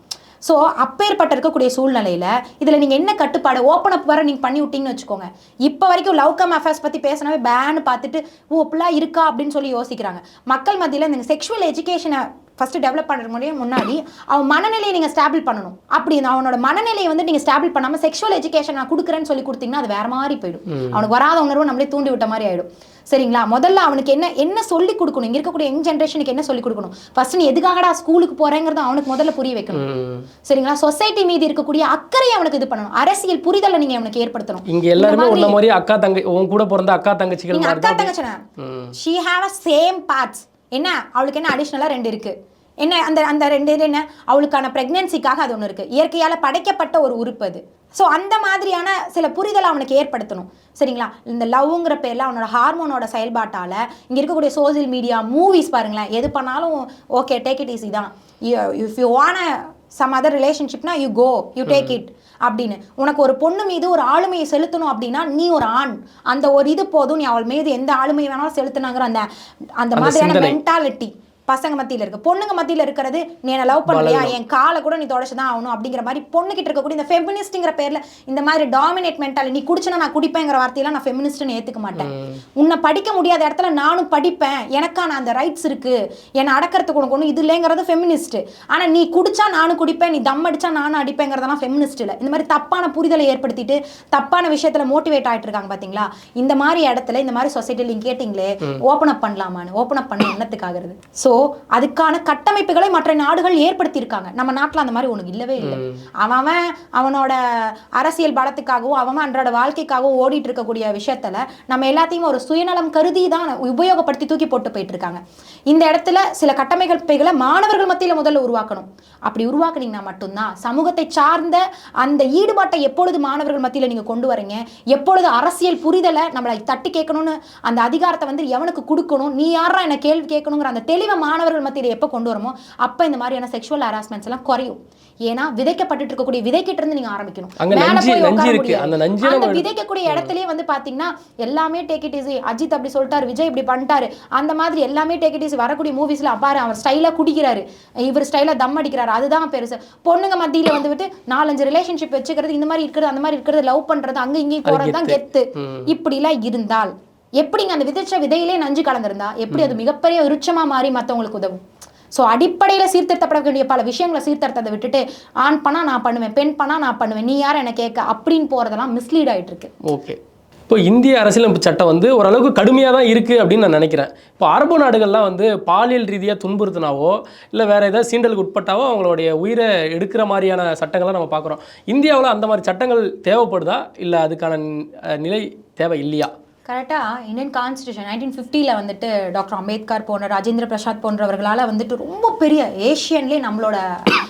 ஸோ அப்பேற்பட்ட இருக்கக்கூடிய சூழ்நிலையில இதுல நீங்க என்ன கட்டுப்பாடு? ஓப்பன் அப் வர நீங்க பண்ணி விட்டீங்கன்னு வச்சுக்கோங்க. இப்போ வரைக்கும் லவ் கம் அஃபேர்ஸ் பத்தி பேசினாவே பேன்னு பார்த்துட்டு ஓ இப்படிலாம் இருக்கா? அப்படின்னு சொல்லி யோசிக்கிறாங்க. மக்கள் மத்தியில் இந்த செக்ஷுவல் எஜுகேஷனை ஃபர்ஸ்ட் டெவலப் பண்ணுறது முடியும் முன்னாடி அவன் மனநிலையை நீங்கள் ஸ்டாபிள் பண்ணணும். அப்படி அவனோட மனநிலையை வந்து நீங்கள் ஸ்டாபிள் பண்ணாமல் செக்ஷுவல் எஜுகேஷன் நான் கொடுக்குறேன்னு சொல்லி கொடுத்தீங்கன்னா அது வேற மாதிரி போயிடும். அவனுக்கு வராத உணர்வு நம்மளே தூண்டி விட்ட மாதிரி ஆயிடும். சரிங்களா? முதல்ல அவனுக்கு என்ன என்ன சொல்லி கொடுக்கணும்? இங்க இருக்கக்கூடிய யங் ஜென்ரேஷனுக்கு என்ன சொல்லி கொடுக்கணும்? ஃபர்ஸ்ட் நீ எதுக்காகடா ஸ்கூலுக்கு போறேங்கிறத அவனுக்கு முதல்ல புரிய வைக்கணும். சரிங்களா? சொசைட்டி மீது இருக்கக்கூடிய அக்கறை அவனுக்கு இது பண்ணணும். அரசியல் புரிதலை நீங்க அவனுக்கு ஏற்படுத்தணும்.
இங்க எல்லாருமே உன்ன மாதிரி அக்கா தங்கை உன் கூட பிறந்த அக்கா தங்கச்சிகள்
அக்கா தங்கச்சன ஷீ ஹேவ் சேம் பார்ட்ஸ் என்ன? அவளுக்கு என்ன அடிஷ்னலாக ரெண்டு இருக்குது என்ன அந்த அந்த ரெண்டு இது என்ன? அவளுக்கான ப்ரெக்னென்சிக்காக அது ஒன்று இருக்குது இயற்கையால் படைக்கப்பட்ட ஒரு உறுப்பு அது. ஸோ அந்த மாதிரியான சில புரிதலை அவனுக்கு ஏற்படுத்தணும். சரிங்களா? இந்த லவ்ங்கிற பேரில் அவனோட ஹார்மோனோட செயல்பாட்டால் இங்கே இருக்கக்கூடிய சோஷியல் மீடியா மூவிஸ் பாருங்களேன். எது பண்ணாலும் ஓகே டேக் இட் ஈஸி தான். If you wanna some other ரிலேஷன்ஷிப்னா you go you take it அப்படின்னு. உனக்கு ஒரு பொண்ணு மீது ஒரு ஆளுமையை செலுத்தணும் அப்படின்னா நீ ஒரு ஆண். அந்த ஒரு இது போதும். நீ அவள் மீது எந்த ஆளுமையை வேணாலும் செலுத்தினாங்கிற அந்த அந்த மாதிரியான. மென்டாலிட்டி பசங்க மத்தியில் இருக்கு. பொண்ணுங்க மத்தியில் இருக்கிறது நீ என்ன லவ் பண்ணலையா? என் காலை கூட நீ தொடச்சு தான் ஆகணும் அப்படிங்கிற மாதிரி பொண்ணுகிட்ட இருக்கக்கூடிய இந்த ஃபெமினிஸ்ட்ங்கிற பேர்ல இந்த மாதிரி டாமினேட் மென்டாலிட்டி நீ குடிச்சனா நான் குடிப்பேங்கிற வார்த்தையெல்லாம் நான் ஃபெமினிஸ்ட்னு ஏத்துக்க மாட்டேன். உன்னை படிக்க முடியாத இடத்துல நானும் படிப்பேன். எனக்கான அந்த ரைட்ஸ் இருக்கு. என்னை அடக்கிறதுக்கு உனக்கு ஒன்றும் இது இல்லைங்கிறது ஃபெமினிஸ்ட் ஆனா நீ குடிச்சா நானும் குடிப்பேன். நீ தம் அடிச்சா நானும் அடிப்பேங்கிறதெல்லாம் ஃபெமினிஸ்ட் இல்லை. இந்த மாதிரி தப்பான புரிதலை ஏற்படுத்திட்டு தப்பான விஷயத்துல மோட்டிவேட் ஆயிட்டு இருக்காங்க பாத்தீங்களா? இந்த மாதிரி இடத்துல இந்த மாதிரி சொசைட்டியில் கேட்டிங்களே ஓப்பன் அப் பண்ணலாமான்னு? ஓப்பன் அப் பண்ண என்னத்துக்காகிறது? ஸோ அதுக்கான கட்டமைப்புகளை மற்ற நாடுகள் ஏற்படுத்தியிருக்காங்க. நம்ம நாட்டில் அந்த மாதிரி ஒன்று இல்லவே இல்லை. அவன் அவன் அவனோட அரசியல் பலத்துக்காகவும் அவன் அன்றாட வாழ்க்கைக்காகவும் ஓடிட்டு இருக்கக்கூடிய விஷயத்துல நம்ம எல்லாத்தையும் ஒரு சுயநலம் கருதி தான் உபயோகப்படுத்தி தூக்கி போட்டு போயிட்டு இருக்காங்க இந்த இடத்துல சில கட்டமைப்புகளை மாணவர்கள் மத்தியில் முதல்ல உருவாக்கணும். அப்படி உருவாக்குனீங்கன்னா மட்டும்தான் சமூகத்தை சார்ந்த அந்த ஈடுபாட்டை எப்பொழுது மாணவர்கள் மத்தியில் நீங்க கொண்டு வரீங்க? எப்பொழுது அரசியல் புரிதலை நம்மளை தட்டி கேட்கணும்னு அந்த அதிகாரத்தை வந்து எவனுக்கு கொடுக்கணும்? நீ யாரா என்ன கேள்வி கேட்கணுங்கிற அந்த தெளிவை மாணவர்கள் மத்தியில் எப்போ கொண்டு வரமோ அப்போ இந்த மாதிரியான செக்ஷுவல் ஹராஸ்மெண்ட்ஸ் எல்லாம் குறையும். ஏன்னா விதைக்கப்பட்டு இருக்கக்கூடிய விதைக்கிட்ட இருந்து நீங்க ஆரம்பிக்கணும். மேல போய் உட்கார. முடியாது.
அந்த
விதைக்கக்கூடிய இடத்துலயே வந்து பாத்தீங்கன்னா எல்லாமே டேக் இட் ஈஸி அஜித் அப்படி சொல்லிட்டாரு விஜய் இப்படி பண்ணிட்டாரு. அந்த மாதிரி எல்லாமே டேக் இட் ஈஸி வரக்கூடிய மூவிஸ்ல பாரு அவர் ஸ்டைலா குடிக்கிறாரு. இவர் ஸ்டைலா தம் அடிக்கிறாரு. அதுதான் பெருசு. பொண்ணுங்க மத்தியில வந்து விட்டு நாலஞ்சு ரிலேஷன்ஷிப் வச்சுக்கிறது இந்த மாதிரி இருக்கிறது அந்த மாதிரி இருக்கிறது லவ் பண்றது அங்க இங்கேயும் போறது தான் கெத்து. இப்படிலாம் இருந்தால் எப்படிங்க அந்த விதைச்ச விதையிலே நஞ்சு கலந்திருந்தா? எப்படி அது மிகப்பெரிய விருட்சமா மாறி மத்தவங்களுக்கு உதவும்? ஸோ அடிப்படையில் சீர்திருத்தப்பட வேண்டிய பல விஷயங்களை சீர்திருத்தத்தை விட்டுட்டு ஆண் பண்ணா நான் பண்ணுவேன் பெண் பண்ணா நான் பண்ணுவேன் நீ யார் என்ன கேட்க? அப்படின்னு போறதெல்லாம் மிஸ்லீட் ஆயிட்டு இருக்கு
ஓகே. இப்போ இந்திய அரசியலமைப்பு சட்டம் வந்து ஓரளவுக்கு கடுமையாக தான் இருக்குது அப்படின்னு நான் நினைக்கிறேன். இப்போ அரபு நாடுகள்லாம் வந்து பாலியல் ரீதியாக துன்புறுத்தினாவோ இல்லை வேறு ஏதாவது சீண்டலுக்கு உட்பட்டாவோ அவங்களுடைய உயிரை எடுக்கிற மாதிரியான சட்டங்களை நம்ம பார்க்குறோம். இந்தியாவில் அந்த மாதிரி சட்டங்கள் தேவைப்படுதா? இல்லை அதுக்கான நிலை தேவை இல்லையா?
கரெக்டாக இந்தியன் கான்ஸ்டியூஷன் நைன்டீன் ஃபிஃப்டியில் வந்துட்டு டாக்டர் அம்பேத்கர் போன்ற ராஜேந்திர பிரசாத் போன்றவர்களால் வந்துட்டு ரொம்ப பெரிய ஏஷியன்லேயே நம்மளோட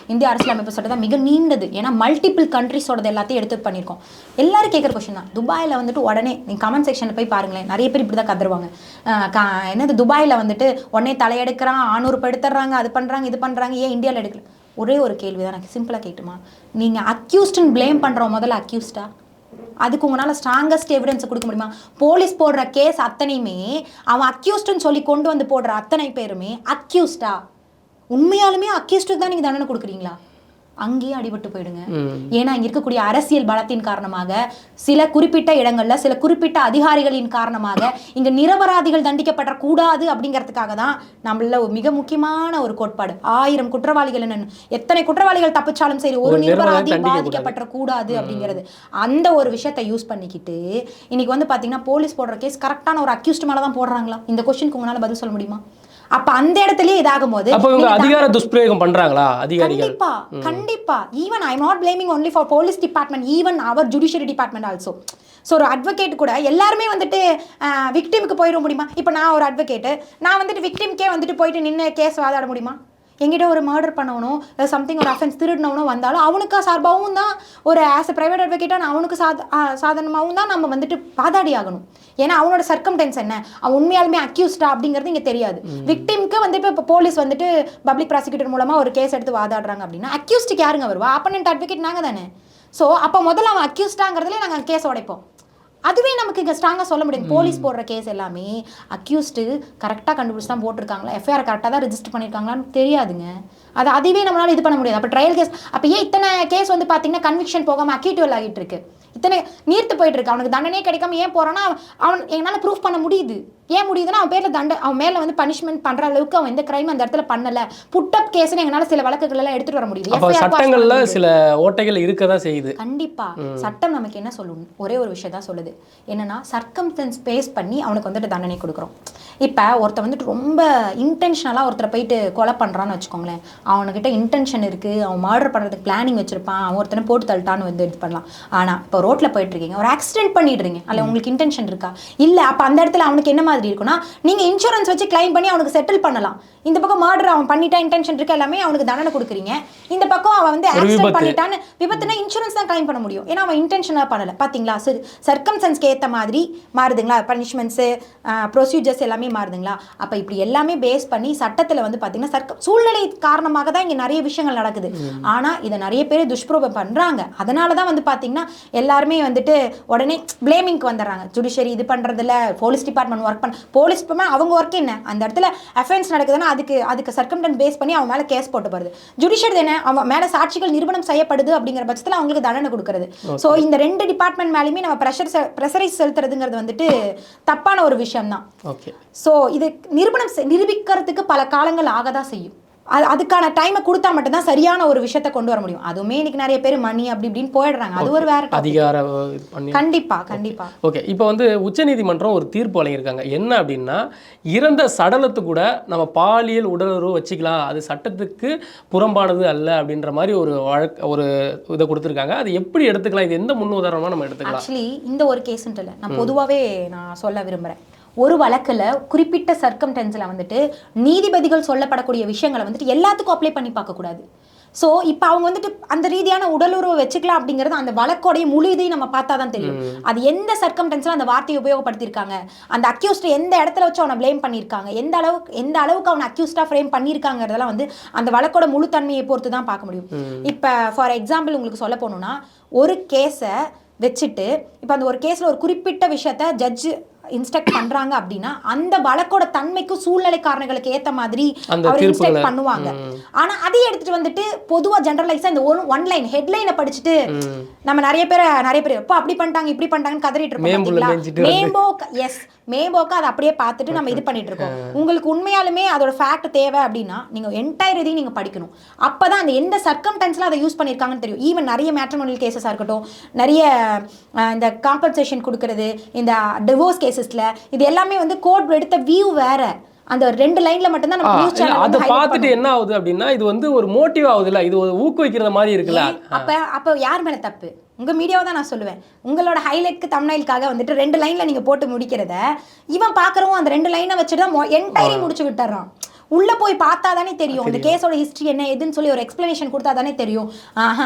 இந்திய அரசியலமைப்பு சட்டம் தான் மிக நீண்டது. ஏன்னா மல்டிபிள் கண்ட்ரிஸோடது எல்லாத்தையும் எடுத்து பண்ணியிருக்கோம். எல்லாரும் கேட்குற கொஷின் தான். துபாயில் வந்துட்டு உடனே நீங்கள் கமெண்ட் செக்ஷனில் போய் பாருங்களேன். நிறைய பேர் இப்படி தான் கதருவாங்க கா- என்னது துபாயில் வந்துட்டு உடனே தலையெடுக்கிறான் ஆணூறு எடுத்துடுறாங்க அது பண்ணுறாங்க இது பண்ணுறாங்க ஏன் இந்தியாவில் எடுக்கல? ஒரே ஒரு கேள்வி தான் எனக்கு சிம்பிளாக கேட்டுமா? நீங்கள் அக்யூஸ்டுன்னு ப்ளேம் பண்ணுறோம் முதல்ல அக்யூஸ்டா அதுக்கு உங்களால் ஸ்ட்ராங்கஸ்ட் எவிடன்ஸ் கொடுக்க முடியுமா? போலீஸ் போடுற கேஸ் அத்தனையுமே அவன் அக்யூஸ்டுன்னு சொல்லி கொண்டு வந்து போடுற அத்தனை பேருமே அக்யூஸ்டா உண்மையாலுமே அக்யூஸ்டுக்கு தான் நீங்கள் தண்டனை கொடுக்குறீங்களா? அங்கேயே அடிபட்டு போயிடுங்க. ஏன்னா இங்க இருக்கக்கூடிய அரசியல் பலத்தின் காரணமாக சில குறிப்பிட்ட இடங்கள்ல சில குறிப்பிட்ட அதிகாரிகளின் காரணமாக இங்க நிரபராதிகள் தண்டிக்கப்பட கூடாது அப்படிங்கிறதுக்காக தான் நம்மள ஒரு மிக முக்கியமான ஒரு கோட்பாடு. ஆயிரம் குற்றவாளிகள் என்ன எத்தனை குற்றவாளிகள் தப்பிச்சாலும் சரி ஒரு
நிரபராதி
நிரபராதி
தண்டிக்கக்கூடாது.
பாதிக்கப்பட்ட கூடாது அப்படிங்கிறது. அந்த ஒரு விஷயத்தை யூஸ் பண்ணிக்கிட்டு இன்னைக்கு வந்து பாத்தீங்கன்னா போலீஸ் போடுற கேஸ் கரெக்டான ஒரு அக்யூஸ்ட் மேல தான் போடுறாங்களா? இந்த கொஸ்டினுக்கு உங்களால பதில் சொல்ல முடியுமா? அப்ப அந்த இடத்துலயே இதாகும் போது
அப்போ இவங்க அதிகார துஷ்பிரயோகம் பண்ணுறாங்களா அதிகாரிகள்?
கண்டிப்பா கண்டிப்பா. Even I not blaming only for police department even our judiciary department also so ஒரு அட்வொகேட் கூட எல்லாருமே வந்துட்டு விக்டிமுக்கு போயிட முடியுமா? இப்போ நான் ஒரு அட்வொகேட்டு நான் வந்துட்டு விக்டிம்க்கே வந்துட்டு போயிட்டு நின்று கேஸ் வாதாட முடியுமா? எங்கிட்ட ஒரு மர்டர் பண்ணவனும் சம்திங் ஒரு அஃபென்ஸ் திருடினவனும் வந்தாலும் அவனுக்கு சார்பாகவும் தான் ஒரு ஆஸ் அ ப்ரைவேட் அட்வொகேட்டாக அவனுக்கு சாத சாதனமாகவும் தான் நம்ம வந்துட்டு வாதாடி ஆகணும். ஏன்னா அவனோட சர்க்கம்டென்ஸ் என்ன? அவன் உண்மையாலுமே அக்யூஸ்டா அப்படிங்கிறது இங்கே தெரியாது. விக்டிம்க்கு வந்துட்டு இப்போ போலீஸ் வந்துட்டு பப்ளிக் ப்ராசிக்யூட்டர் மூலமாக ஒரு கேஸ் எடுத்து வாதாடுறாங்க அப்படின்னா அக்யூஸ்டுக்கு யாருங்க வருவா? அப்பனண்ட் அட்வொகேட் நாங்கள் தானே. ஸோ அப்போ முதல்ல அவன் அக்யூஸ்டாங்கிறதுலே நாங்கள் கேஸ் உடைப்போம். அதுவே நமக்கு இங்கே ஸ்ட்ராங்காக சொல்ல முடியும் போலீஸ் போடுற கேஸ் எல்லாமே அக்யூஸ்டு கரெக்டாக கண்டுபிடிச்சு தான் போட்டிருக்காங்களா? எஃப்ஐஆர் கரெக்டாக தான் ரெஜிஸ்டர் பண்ணியிருக்காங்களான்னு தெரியாதுங்க. அது அதுவே நம்மளால இது பண்ண முடியாது. அப்போ ட்ரையல் கேஸ் அப்போ ஏன் இத்தனை கேஸ் வந்து பார்த்தீங்கன்னா கன்விக்ஷன் போகாமல் அக்யூட்டிவல் ஆகிட்டு இருக்கு? இத்தனை நீர்த்து போயிட்டு இருக்கு. அவனுக்கு தண்டனையே கிடைக்காம ஏன் அவன் அவன் என்னால் ப்ரூஃப் பண்ண முடியுது. ஏன் முடியுதுன்னா அவன் பேரில் தண்டை அவன் மேலே வந்து பனிஷ்மெண்ட் பண்ணுற அளவுக்கு அவன் எந்த கிரைம் அந்த இடத்துல பண்ணல. புட்டப் கேஸ்னு எங்களால் சில வழக்குகள் எல்லாம் எடுத்துட்டு வர முடியுது.
சட்டங்களில். சில ஓட்டைகள் இருக்க தான் செய்யுது.
கண்டிப்பா. சட்டம் நமக்கு என்ன சொல்லும்? ஒரே ஒரு விஷயம் தான் சொல்லுது. என்னன்னா சர்க்கம்ஸ்டன்ஸ் பேஸ் பண்ணி அவனுக்கு வந்துட்டு தண்டனை கொடுக்குறோம். இப்போ ஒருத்தர் வந்துட்டு ரொம்ப இன்டென்ஷனலாக ஒருத்தரை போயிட்டு கொலை பண்ணுறான்னு வச்சுக்கோங்களேன். அவனுக்கிட்ட இன்டென்ஷன் இருக்குது அவன் மர்டர் பண்ணுறதுக்கு பிளானிங் வச்சிருப்பான். அவன் ஒருத்தனை போட்டு தள்ளிட்டான்னு வந்து இது பண்ணலாம். ஆனால் இப்போ ரோட்டில் போயிட்டு இருக்கீங்க. ஒரு ஆக்சிடென்ட் பண்ணிடுறீங்க. அல்ல உங்களுக்கு இன்டென்ஷன் இருக்கா? இல்லை அப்போ அந்த இடத்துல அவனுக்கு என்ன மாதிரி இருக்குன்னா நீங்கள் இன்சூரன்ஸ் வச்சு கிளைம் பண்ணி அவனுக்கு செட்டில் பண்ணலாம். இந்த பக்கம் மர்டர் அவன் பண்ணிட்டா இன்டென்ஷன் இருக்கு எல்லாமே அவனுக்கு தண்டனை கொடுக்குறீங்க. இந்த பக்கம் அவன் வந்து ஆக்சிடென்ட். பண்ணிட்டான்னு விபத்துனா இன்சூரன்ஸ் தான் கிளைம் பண்ண முடியும். ஏன்னா அவன் இன்டென்ஷனாக பண்ணல. பாத்தீங்களா? சரி சர்க்கம்சன்ஸ்க்கு ஏற்ற மாதிரி மாறுதுங்களா? பனிஷ்மெண்ட்ஸு ப்ரொசீஜர்ஸ் எல்லாமே மாறுதுங்களா? அப்போ இப்படி எல்லாமே பேஸ் பண்ணி சட்டத்தில் வந்து பார்த்தீங்கன்னா சர்க்க சூழ்நிலை காரணமாக தான் இங்கே நிறைய விஷயங்கள் நடக்குது. ஆனால் இதை நிறைய பேர் துஷ்பிரபம் பண்ணுறாங்க அதனால தான் வந்து பார்த்தீங்கன்னா எல்லாருமே வந்துட்டு உடனே பிளேமிங்க்கு வந்துடுறாங்க. ஜுடிஷியரி இது பண்ணுறதில்ல போலீஸ் டிபார்ட்மெண்ட் ஒர்க் பண்ண போலீஸ் அவங்க ஒர்க் என்ன? அந்த இடத்துல அஃபென்ஸ் நடக்குதுன்னா அதுக்கு அதுக்கு சர்க்கம்டன் பேஸ் பண்ணி அவன் மேலே கேஸ் போட்டு போகிறது ஜுடிஷியரி என்ன அவன் மேலே சாட்சிகள் நிரூபணம் செய்யப்படுது அப்படிங்கிற பட்சத்தில் அவங்களுக்கு தண்டனை கொடுக்கறது. ஸோ இந்த ரெண்டு டிபார்ட்மெண்ட் மேலேயுமே நம்ம ப்ரெஷர் ப்ரெஷரைஸ் செலுத்துறதுங்கிறது வந்துட்டு தப்பான ஒரு விஷயம் தான்
ஓகே
ஸோ இது நிரூபணம் நிரூபிக்கிறதுக்கு பல காலங்கள் ஆக தான் செய்யும். அது அதுக்கான டைமை கொடுத்தா மட்டும்தான் சரியான ஒரு விஷயத்தை கொண்டு வர முடியும். அதுவுமே இன்னைக்கு நிறைய பேர் மணி அப்படி இப்படின்னு போயிடுறாங்க. அது ஒரு வேற.
அதிகார
கண்டிப்பா கண்டிப்பா.
ஓகே இப்போ வந்து உச்சநீதிமன்றம் ஒரு தீர்ப்பு வழங்கியிருக்காங்க. என்ன அப்படின்னா இறந்த சடலத்து கூட நம்ம பாலியல் உடலுறவு வச்சுக்கலாம். அது சட்டத்துக்கு புறம்பானது அல்ல அப்படின்ற மாதிரி ஒரு வழக்கு ஒரு இதை கொடுத்துருக்காங்க. அது எப்படி எடுத்துக்கலாம்? இது எந்த முன் உதாரணமாக நம்ம எடுத்துக்கலாம்?
ஆக்சுவலி இந்த ஒரு கேஸ்ன்ட்டு இல்லை. நான் பொதுவாகவே நான் சொல்ல விரும்புகிறேன் ஒரு வழக்கில் குறிப்பிட்ட சர்க்கம்டென்ஸில் வந்துட்டு நீதிபதிகள் சொல்லப்படக்கூடிய விஷயங்களை வந்துட்டு எல்லாத்துக்கும் அப்ளை பண்ணி பார்க்கக்கூடாது. ஸோ இப்போ அவங்க வந்துட்டு அந்த ரீதியான உடலுறவு வச்சுக்கலாம் அப்படிங்கிறது அந்த வழக்கோடைய முழு இதையும் நம்ம பார்த்தா தான் தெரியும் அது எந்த சர்க்கம்டென்ஸில் அந்த வார்த்தையை உபயோகப்படுத்தியிருக்காங்க? அந்த அக்யூஸ்ட் எந்த இடத்துல வச்சு அவனை ப்ளேம் பண்ணியிருக்காங்க? எந்த அளவுக்கு எந்த அளவுக்கு அவனை அக்யூஸ்டாக ஃப்ரேம் பண்ணியிருக்காங்கிறதெல்லாம் வந்து அந்த வழக்கோட முழுத்தன்மையை பொறுத்து தான் பார்க்க முடியும். இப்போ ஃபார் எக்ஸாம்பிள் உங்களுக்கு சொல்ல போகணுன்னா ஒரு கேஸை வச்சுட்டு இப்போ அந்த ஒரு கேஸில் ஒரு குறிப்பிட்ட விஷயத்த ஜட்ஜு இன்ஸ்ட்ரக்ட் பண்றாங்க அப்படின்னா அந்த வழக்கோட தன்மைக்கும் சூழ்நிலை காரணங்களுக்கு ஏத்த மாதிரி அவர் இன்ஸ்ட்ரக்ட் பண்ணுவாங்க. ஆனா அதையே எடுத்துட்டு வந்துட்டு பொதுவா ஜெனரலைஸா இந்த ஒன் ஒன் லைன் ஹெட்லைனை படிச்சுட்டு நம்ம நிறைய பேர் நிறைய பேர் இப்போ அப்படி பண்ணிட்டாங்க இப்படி பண்ணிட்டாங்கன்னு கதறிட்டு இருக்கோம். மேம்போக் எஸ் மேம்போக்கு அதை அப்படியே பார்த்துட்டு நம்ம இது பண்ணிட்டு இருக்கோம் உங்களுக்கு உண்மையாலுமே அதோட ஃபேக்ட் தேவை அப்படின்னா நீங்க என்டையர் இதையும் நீங்க படிக்கணும். அப்பதான் அந்த எந்த சர்க்கம்டன்ஸ்ல அதை யூஸ் பண்ணியிருக்காங்கன்னு தெரியும். ஈவன் நிறைய மேட்ரிமோனியல் கேசஸாக இருக்கட்டும் நிறைய இந்த காம்பன்சேஷன் கொடுக்கறது இந்த டிவோர்ஸ் கேசஸ்ல இது எல்லாமே வந்து கோர்ட் எடுத்த வியூ வேற. அந்த ரெண்டு லைன்ல மட்டும்தான்
ஆ,
நம்ம நியூஸ் சேனல்
அதை பார்த்துட்டு என்ன ஆகுது அப்படின்னா இது வந்து ஒரு மோட்டிவ் ஆகுதுல்ல இது ஒரு ஊக்குவிக்கிற மாதிரி இருக்குல்ல?
அப்ப அப்ப யார் மேல தப்பு? உங்க மீடியாவை தான் நான் சொல்லுவேன். உங்களோட ஹைலைட்க்கு தமிழ்நாய்க்காக வந்துட்டு ரெண்டு லைன்ல நீங்க போட்டு முடிக்கிறத இவன் பாக்குறவன் அந்த ரெண்டு லைனை வச்சுட்டு தான் என்டையரையும் முடிச்சு விட்டுறான். உள்ள போய் பார்த்தா தானே தெரியும். அந்த கேஸோட ஹிஸ்ட்ரி என்ன எதுன்னு சொல்லி ஒரு எக்ஸ்பிளனேஷன் கொடுத்தா தானே தெரியும். ஆஹா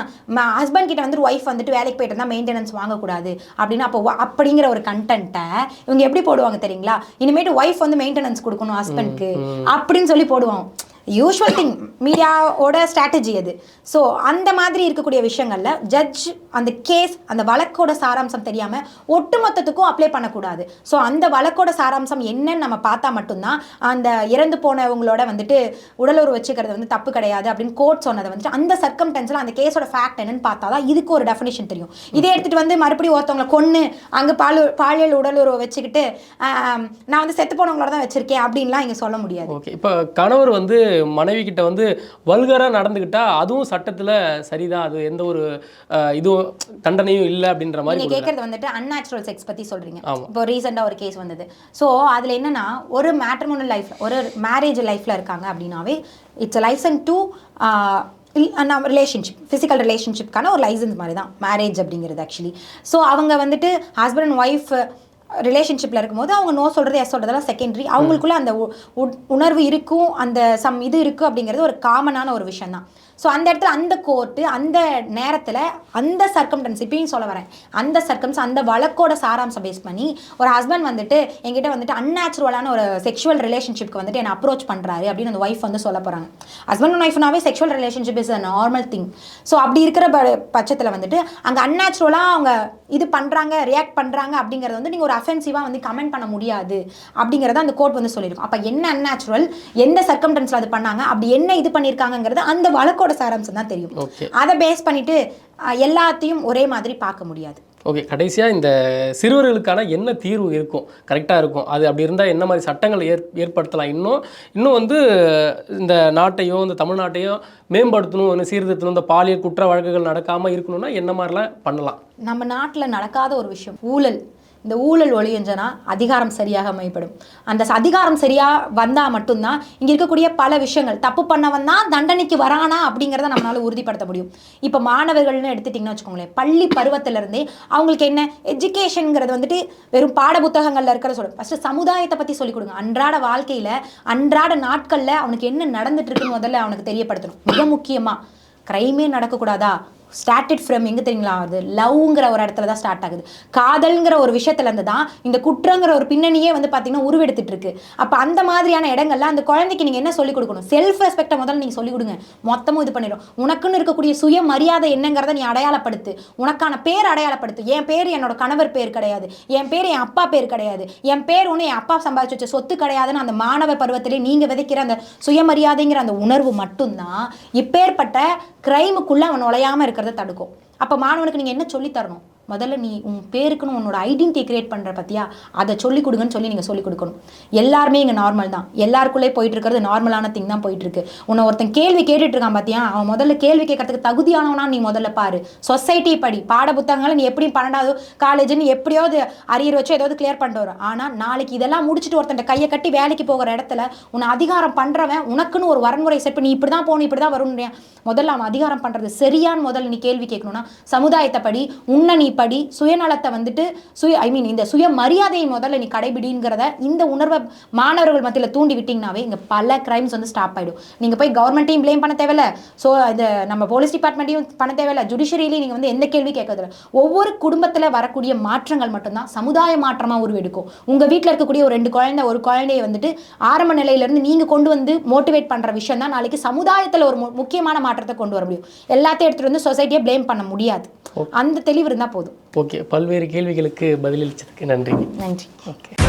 ஹஸ்பண்ட் கிட்ட வந்து ஒய்ஃப் வந்துட்டு வேலைக்கு போயிட்டு இருந்தா மெயின்டெனன்ஸ் வாங்கக்கூடாது. அப்படின்னு அப்போ அப்படிங்கிற ஒரு கண்டென்ட்டை இவங்க எப்படி போடுவாங்க தெரியுங்களா? இனிமேட்டு ஒய்ஃப் வந்து மெயின்டெனன்ஸ் கொடுக்கணும் ஹஸ்பண்ட்க்கு அப்படின்னு சொல்லி போடுவான் யூஸ்வல் திங் மீடியாவோட ஸ்ட்ராட்டஜி அது ஸோ அந்த மாதிரி இருக்கக்கூடிய விஷயங்களில் ஜட்ஜ் அந்த கேஸ் அந்த வழக்கோட சாராம்சம் தெரியாமல் ஒட்டுமொத்தத்துக்கும் அப்ளை பண்ணக்கூடாது. ஸோ அந்த வழக்கோட சாராம்சம் என்னன்னு நம்ம பார்த்தா மட்டும்தான் அந்த இறந்து போனவங்களோட வந்துட்டு உடலுறவு வச்சுக்கிறது வந்து தப்பு கிடையாது அப்படின்னு கோர்ட் சொன்னதை வந்துட்டு அந்த சர்க்கம்டென்ஸில் அந்த கேஸோட ஃபேக்ட் என்னன்னு பார்த்தா தான் இதுக்கு ஒரு டெஃபினேஷன் தெரியும். இதே எடுத்துகிட்டு வந்து மறுபடியும் ஒருத்தவங்களை கொன்று அங்கே பால் பாலியல் உடலுறவு வச்சுக்கிட்டு நான் வந்து செத்து போனவங்களோட தான் வச்சுருக்கேன் அப்படின்லாம் இங்கே சொல்ல முடியாது.
ஓகே இப்போ கணவர் வந்து மனைவி கிட்ட வந்து வல்கராக நடந்துக்கிட்டா அதுவும் சட்டத்தில் சரிதான். அது எந்த ஒரு இதுவும் தண்டனையும் இல்லை அப்படின்ற மாதிரி
நீங்க
கொடுக்குறாங்க.
கேட்கறது வந்துட்டு அன்நேச்சுரல் செக்ஸ் பத்தி சொல்றீங்க.
ஆமா.
இப்போ ரீசெண்டா ஒரு கேஸ் வந்தது. ஸோ அதுல என்னன்னா ஒரு மேட்ரிமோனல் லைஃப்ல ஒரு மேரேஜ் லைஃப்ல இருக்காங்க அப்படின்னாவே இட்ஸ் லைசன் டு நம்ம ரிலேஷன்ஷிப் ஃபிசிக்கல் ரிலேஷன்ஷிப்க்கான ஒரு லைசன்ஸ் மாதிரி தான் மேரேஜ் அப்படிங்கிறது ஆக்சுவலி ஸோ அவங்க வந்துட்டு ஹஸ்பண்ட் அண்ட் ஒய்ஃப் ரிலேஷன்ஷிப்பில் இருக்கும்போது அவங்க நோ சொல்கிறது எஸ் சொல்கிறதெல்லாம் செகண்டரி அவங்களுக்குள்ள அந்த உ- உணர்வு இருக்கும் அந்த சம் இது இருக்குது அப்படிங்கிறது ஒரு காமனான ஒரு விஷயம் தான் ஸோ அந்த இடத்துல அந்த கோர்ட்டு அந்த நேரத்தில் அந்த சர்க்கம்டன்ஸ் இப்பயும் சொல்ல வரேன். அந்த சர்க்கம்ஸ் அந்த வழக்கோட சாராம்சம் பேஸ் பண்ணி ஒரு ஹஸ்பண்ட் வந்துட்டு என்கிட்ட வந்துட்டு அன்நேச்சுரலான ஒரு செக்ஷுவல் ரிலேஷன்ஷிப்க்கு வந்துட்டு என்ன அப்ரோச் பண்ணுறாரு அப்படின்னு அந்த ஒய்ஃப் வந்து சொல்ல போகிறாங்க husband and ஒய்ஃப்னாவே sexual relationship is a normal thing so அப்படி இருக்கிற பட்சத்தில் வந்துட்டு அங்கே அன்நேச்சுரலாக அவங்க இது பண்ணுறாங்க ரியாக்ட் பண்ணுறாங்க அப்படிங்கிறத வந்து நீங்கள் ஒரு அஃபென்சிவாக வந்து கமெண்ட் பண்ண முடியாது அப்படிங்கிறத அந்த கோர்ட் வந்து சொல்லியிருக்கும். அப்போ என்ன அன்நேச்சுரல் எந்த சர்க்கம்டன்ஸில் அது பண்ணாங்க அப்படி என்ன இது பண்ணியிருக்காங்கிறது அந்த வழக்கோட சாராம்சம் தான் தெரியும். அதை பேஸ் பண்ணிட்டு எல்லாத்தையும் ஒரே மாதிரி பார்க்க முடியாது.
ஓகே கடைசியாக இந்த சிறுவர்களுக்கான என்ன தீர்வு இருக்கும்? கரெக்டாக இருக்கும். அது அப்படி இருந்தால் என்ன மாதிரி சட்டங்கள் ஏற் ஏற்படுத்தலாம்? இன்னும் இன்னும் வந்து இந்த நாட்டையோ இந்த தமிழ்நாட்டையோ மேம்படுத்தணும் இன்னும் சீர்திருத்தணும் இந்த பாலியல் குற்ற வழக்குகள் நடக்காமல் இருக்கணும்னா என்ன மாதிரிலாம் பண்ணலாம்?
நம்ம நாட்டில் நடக்காத ஒரு விஷயம் ஊழல். இந்த ஊழல் ஒளியஞ்சனா அதிகாரம் சரியாக அமைப்படும் அந்த அதிகாரம் சரியாக வந்தால் மட்டும்தான் இங்கே இருக்கக்கூடிய பல விஷயங்கள். தப்பு பண்ணவன் தான் தண்டனைக்கு வரானா அப்படிங்கிறத நம்மளால் உறுதிப்படுத்த முடியும். இப்போ மாணவர்கள்னு எடுத்துட்டிங்கன்னு வச்சுக்கோங்களேன் பள்ளி பருவத்துல இருந்தே அவங்களுக்கு என்ன? எஜுகேஷனுங்கிறது வந்துட்டு வெறும் பாட புத்தகங்களில் இருக்கிற சொல்லு ஃபஸ்ட்டு சமுதாயத்தை பற்றி சொல்லிக் கொடுங்க. அன்றாட வாழ்க்கையில் அன்றாட நாட்களில் அவனுக்கு என்ன நடந்துட்டு இருக்குன்னு முதல்ல அவனுக்கு தெரியப்படுத்தணும். மிக முக்கியமாக க்ரைமே நடக்கக்கூடாதா? ஸ்டார்டட் ஃப்ரம் எங்கே தெரியுங்களா? அது லவ்ங்கிற ஒரு இடத்துல தான் ஸ்டார்ட் ஆகுது. காதல்ங்கிற ஒரு விஷயத்துலேருந்து தான் இந்த குற்றங்கிற ஒரு பின்னணியே வந்து பார்த்தீங்கன்னா உருவெடுத்துட்டு இருக்கு. அப்போ அந்த மாதிரியான இடங்கள்ல அந்த குழந்தைக்கு நீங்கள் என்ன சொல்லிக் கொடுக்கணும்? செல்ஃப் ரெஸ்பெக்டை முதல்ல நீங்கள் சொல்லிக் கொடுங்க. மொத்தமும் இது பண்ணிடும் உனக்குன்னு இருக்கக்கூடிய சுய மரியாதை என்னங்கிறத நீ அடையாளப்படுத்து. உனக்கான பேர் அடையாளப்படுத்து. என் பேர் என்னோட கணவர் பேர் கிடையாது. என் பேர் என் அப்பா பேர் கிடையாது. என் பேர் ஒன்று என் அப்பா சம்பாதிச்சு வச்ச சொத்து கிடையாதுன்னு அந்த மாணவர் பருவத்திலே நீங்கள் விதைக்கிற அந்த சுயமரியாதைங்கிற அந்த உணர்வு மட்டும்தான் இப்பேற்பட்ட கிரைமுக்குள்ளே அவன் நுழையாமல் இருக்கிறத தடுக்கும். அப்போ மாணவனுக்கு நீங்கள் என்ன சொல்லித் தரணும்? முதல்ல நீ உன் பேருக்குன்னு உன்னோட ஐடென்டிட்டி கிரியேட் பண்ணுற பற்றியா அதை சொல்லிக் கொடுங்கன்னு சொல்லி நீங்கள் சொல்லிக் கொடுக்கணும். எல்லாருமே இங்கே நார்மல் தான். எல்லாருக்குள்ளே போயிட்டு இருக்கிறது நார்மலான திங் தான் போயிட்டு இருக்கு. உன்னை ஒருத்தன் கேள்வி கேட்டுட்டு இருக்கான் பார்த்தியா அவன் முதல்ல கேள்வி கேட்கறதுக்கு தகுதியானவனா நீ முதல்ல பாரு. சொசைட்டி படி. பாட புத்தகங்களை நீ எப்படி பன்னெண்டாவது காலேஜ்னு எப்படியாவது அரியர் வச்சு ஏதாவது கிளியர் பண்ணிட்டு வரும். ஆனால் நாளைக்கு இதெல்லாம் முடிச்சுட்டு ஒருத்தன் கையை கட்டி வேலைக்கு போகிற இடத்துல உன்னை அதிகாரம் பண்ணுறவன் உனக்குன்னு ஒரு வரன்முறை செட் பண்ணி இப்படி தான் போகணும் இப்படி தான் வரும்ன்றியா முதல்ல அவன் அதிகாரம் பண்ணுறது சரியான்னு முதல்ல நீ கேள்வி கேட்கணும்னா சமுதாயத்தை படி உன்னை நீ படி சுயநலத்தை வந்துட்டு சுய ஐ மீன் இந்த சுய மரியாதையை முதல்ல நீ கடைபிடிங்கிறத இந்த உணர்வை மாணவர்கள் மத்தியில் தூண்டி விட்டீங்கனாவே இங்கே பல கிரைம்ஸ் வந்து ஸ்டாப் ஆகிடும் நீங்கள் போய் கவர்மெண்ட்டையும் ப்ளேம் பண்ண தேவையில்ல. ஸோ இந்த நம்ம போலீஸ் டிபார்ட்மெண்ட்டையும் பண்ண தேவையில்ல. ஜுடிஷியரியிலையும் நீங்கள் வந்து எந்த கேள்வி கேட்கறதில்ல. ஒவ்வொரு குடும்பத்தில் வரக்கூடிய மாற்றங்கள் மட்டும்தான். சமுதாய மாற்றமாக உருவெடுக்கும். உங்கள் வீட்டில் இருக்கக்கூடிய ஒரு ரெண்டு குழந்தை ஒரு குழந்தையை வந்துட்டு ஆரம்ப நிலையிலேருந்து நீங்கள் கொண்டு வந்து மோட்டிவேட் பண்ணுற விஷயம் தான் நாளைக்கு சமுதாயத்தில் ஒரு முக்கியமான மாற்றத்தை கொண்டு வர முடியும். எல்லாத்தையும் எடுத்துகிட்டு வந்து சொசைட்டியை ப்ளேம் பண்ண முடியாது. அந்த தெளிவு இருந்தால் போதும்.
ஓகே பல்வேறு கேள்விகளுக்கு பதிலளிச்சதுக்கு நன்றி.
நன்றி.
ஓகே